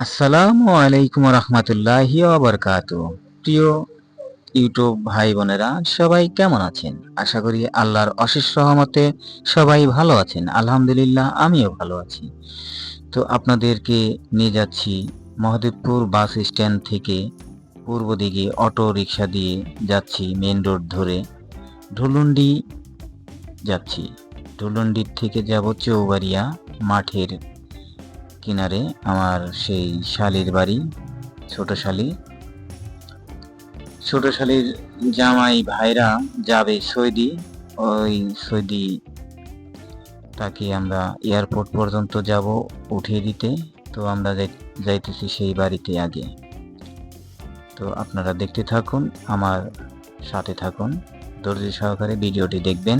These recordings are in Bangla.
আসসালামু আলাইকুম রহমতুল্লাহি বারকাত প্রিয় ইউটিউব ভাই বোনেরা সবাই কেমন আছেন? আশা করি আল্লাহর অশেষ সহমতে সবাই ভালো আছেন। আলহামদুলিল্লাহ, আমিও ভালো আছি। তো আপনাদেরকে নিয়ে যাচ্ছি মহাদেবপুর বাস স্ট্যান্ড থেকে পূর্ব দিকে অটো রিক্সা দিয়ে যাচ্ছি মেন রোড ধরে। ঢুলুন্ডি যাচ্ছি। ঢুলুন্ডির থেকে যাব চৌবাড়িয়া মাঠের কিনারে আমার সেই শালির বাড়ি, ছোট শালি। ছোট শালির জামাই ভাইরা যাবে সৌদি, ওই সৌদি তাকে আমরা এয়ারপোর্ট পর্যন্ত যাব উঠিয়ে দিতে। তো আমরা যাই- যাইতেছি সেই বাড়িতে আগে। তো আপনারা দেখতে থাকুন, আমার সাথে থাকুন। ধৈর্য সহকারে ভিডিওটি দেখবেন।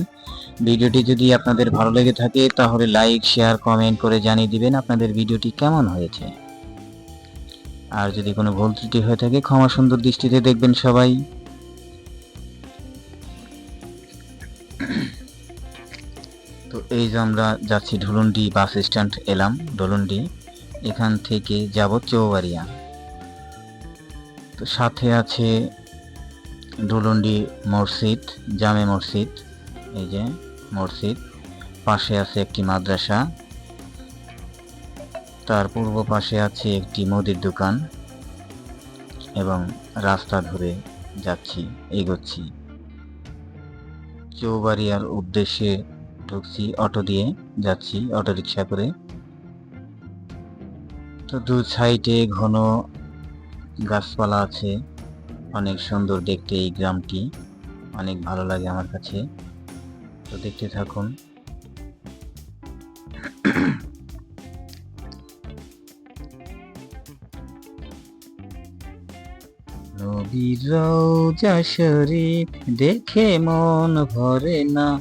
ভিডিওটি যদি আপনাদের ভালো লেগে থাকে, তাহলে লাইক, শেয়ার, কমেন্ট করে জানিয়ে দিবেন আপনাদের ভিডিওটি কেমন হয়েছে। আর যদি কোনো ভুল ত্রুটি হয়ে থাকে, ক্ষমা সুন্দর দৃষ্টিতে দেখবেন সবাই। তো এই যে আমরা যাচ্ছি ঢুলুন্ডি বাস স্ট্যান্ড এলাম, ঢুলুন্ডি। এখান থেকে যাব চৌবাড়িয়া। তো সাথে আছে ঢুলুন্ডি মসজিদ, জামে মসজিদ, এই যে মসজিদ। পাশে আছে একটি মাদ্রাসা। তার পূর্ব পাশে আছে একটি মুদির দোকান এবং রাস্তা ধরে যাচ্ছি, এগোচ্ছি। চৌবাড়িয়ার উদ্দেশ্যে ঢুকছি অটো দিয়ে, যাচ্ছি অটো রিক্সা করে। তো দু সাইডে ঘন গাছপালা আছে। অনেক সুন্দর দেখতে এই গ্রামটি। অনেক ভালো লাগে আমার কাছে। তো দেখতে থাকুন। নবীর রওজা শরীফ দেখে মন ভরে না।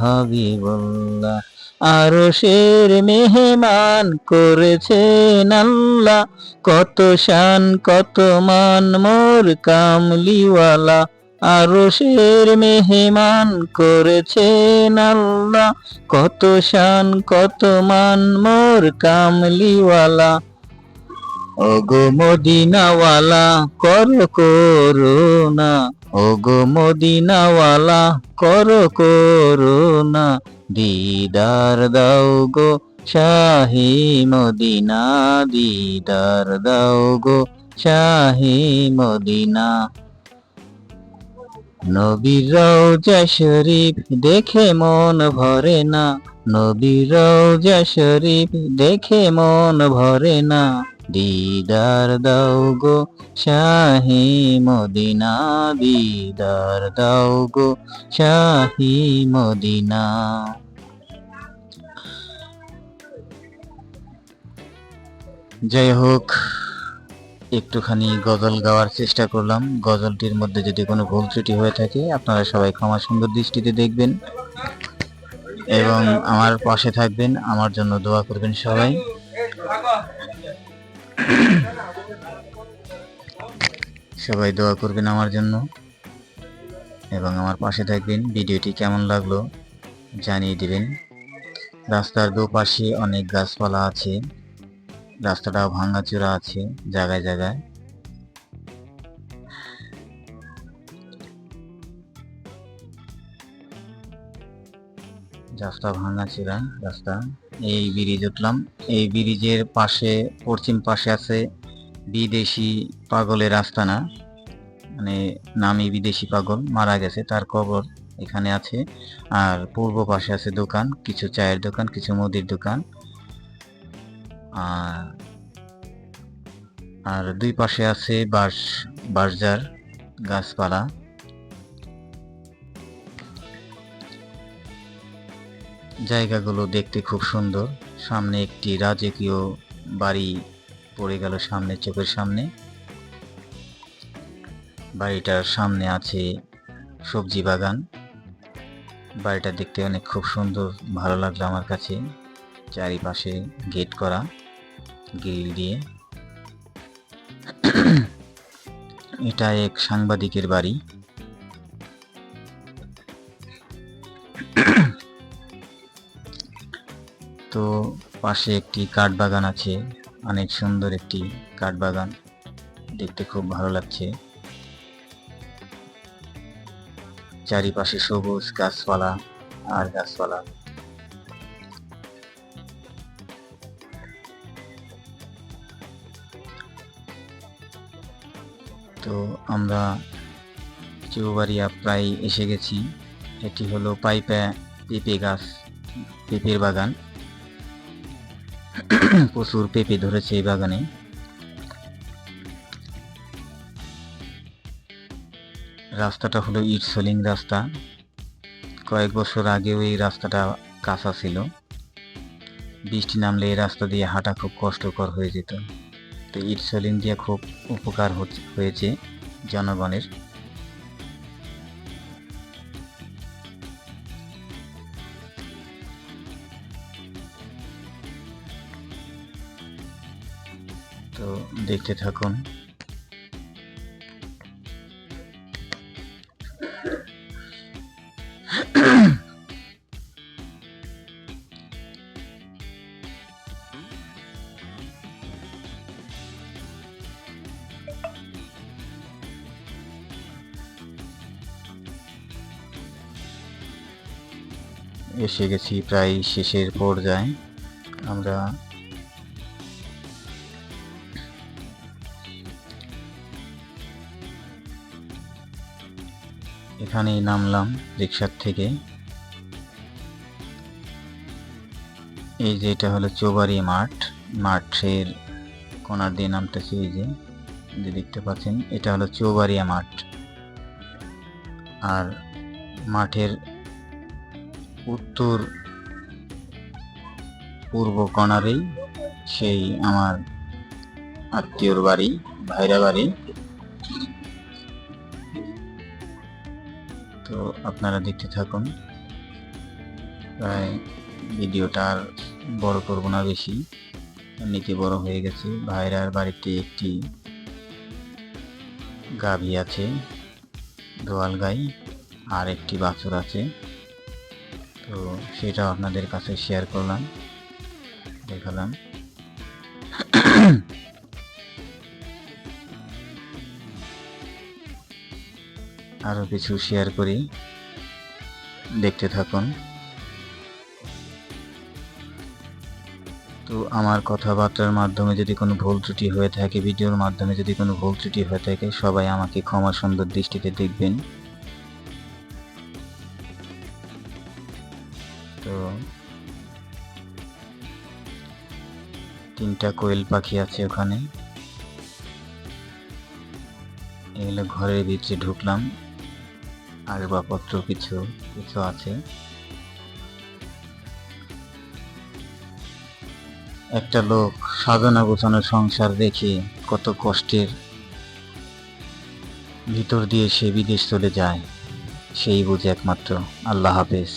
হাবিবাল্লাহ, আরশের মেহমান করেছেন আল্লাহ। কত শান, কত মান, মোর কামলিওয়ালা। আরশের মেহমান করেছেন আল্লাহ। কত শান, কত মান, মোর কামলিওয়ালা। ওগো মদিনাওয়ালা, কর করোনা ওগো মদিনাওয়ালা, কর করোনা দিদার দাও গো শাহি মদিনা, দিদার দাও গো শাহি মদিনা। নবীর রওজা শরীফ দেখে মন ভরে না, নবীর রওজা শরীফ দেখে মন ভরে না। দিদার দাও গো শাহি মদিনা, দিদার দাও গো শাহি মদিনা। যাই হোক, একটুখানি গজল গাওয়ার চেষ্টা করলাম। গজলটির মধ্যে যদি কোনো ভুল ত্রুটি হয়ে থাকে, আপনারা সবাই ক্ষমা সুন্দর দৃষ্টিতে দেখবেন এবং আমার পাশে থাকবেন। আমার জন্য দোয়া করবেন সবাই। সবাই দোয়া করবেন আমার জন্য এবং আমার পাশে থাকবেন। ভিডিওটি কেমন লাগল জানিয়ে দিবেন। রাস্তার দুপাশে অনেক গাছপালা আছে, রাস্তাটাও ভাঙাচোরা আছে জায়গায় জায়গায়। রাস্তা ভাঙাচোরা, রাস্তা। এই ব্রিজ উঠলাম। এই ব্রিজের পাশে, পশ্চিম পাশে আছে বিদেশি পাগলের আস্তানা। মানে নামি বিদেশি পাগল, মারা গেছে, তার কবর এখানে আছে। আর পূর্ব পাশে আছে দোকান, কিছু চায়ের দোকান, কিছু মুদির দোকান। আর আর দুই পাশে আছে বাঁশ বাঁশঝাড় গাছপালা। জায়গাগুলো দেখতে খুব সুন্দর। সামনে একটি রাজকীয় বাড়ি পড়ে গেল সামনে, চোখের সামনে। বাড়িটার সামনে আছে সবজি বাগান। বাড়িটা দেখতে অনেক খুব সুন্দর, ভালো লাগল আমার কাছে। চারিপাশে গেট করা, গ্রিল দিয়ে। এটা এক সাংবাদিকের বাড়ি। তো পাশে একটি কাঠ বাগান আছে, অনেক সুন্দর একটি কাঠ বাগান। দেখতে খুব ভালো লাগছে। চারিপাশে সবুজ গাছপালা আর গাছপালা। তো আমরা চৌবাড়িয়া প্রায় এসে গেছি। এটি হলো পাইপে পেঁপে গাছ, পেঁপের বাগান। প্রচুর পেঁপে ধরেছে এই বাগানে। রাস্তাটা হলো ইট সোলিং রাস্তা। কয়েক বছর আগেও এই রাস্তাটা কাঁচা ছিল। বৃষ্টি নামলে এই রাস্তা দিয়ে হাঁটা খুব কষ্টকর হয়ে যেত। তো ইট সোলিং দিয়ে খুব উপকার হয়েছে জনগণের। দেখতে থাকুন। এসে গেছি প্রায় শেষের পর্যায়ে। আমরা এখানেই নামলাম রিক্সার থেকে। এই যে এটা হলো চৌবাড়ি মাঠ। মাঠের কোনার দিয়ে নামতেছি এই যে দেখতে পাচ্ছেন, এটা হলো চৌবাড়িয়া মাঠ। আর মাঠের উত্তর পূর্ব কোণারেই সেই আমার আত্মীয়র বাড়ি, ভাইরা বাড়ি। তো আপনারা দেখতে থাকুন। প্রায় ভিডিওটা আর বড় করব না বেশি। এমনিতে বড় হয়ে গেছে। ভাইরার বাড়িতে একটি গাভী আছে, দোয়াল গাই, আর একটি বাছুর আছে। তো সেটা আপনাদের কাছে শেয়ার করলাম, দেখালাম। আরও কিছু শেয়ার করি। দেখতে থাকুন। তো আমার কথাবার্তার মাধ্যমে যদি কোনো ভুল ত্রুটি হয়ে থাকে, ভিডিওর মাধ্যমে যদি কোনো ভুল ত্রুটি হয়ে থাকে, সবাই আমাকে ক্ষমা সুন্দর দৃষ্টিতে দেখবেন। তো তিনটা কোয়েল পাখি আছে ওখানে। এগুলো ঘরের ভিতরে ঢুকলাম। আসবাবপত্র কিছু কিছু আছে? একটা লোক সাজানো গোছানো সংসার দেখে কত কষ্টের ভিতর দিয়ে সে বিদেশ চলে যায়, সেই বুঝে একমাত্র আল্লাহ হাফেজ।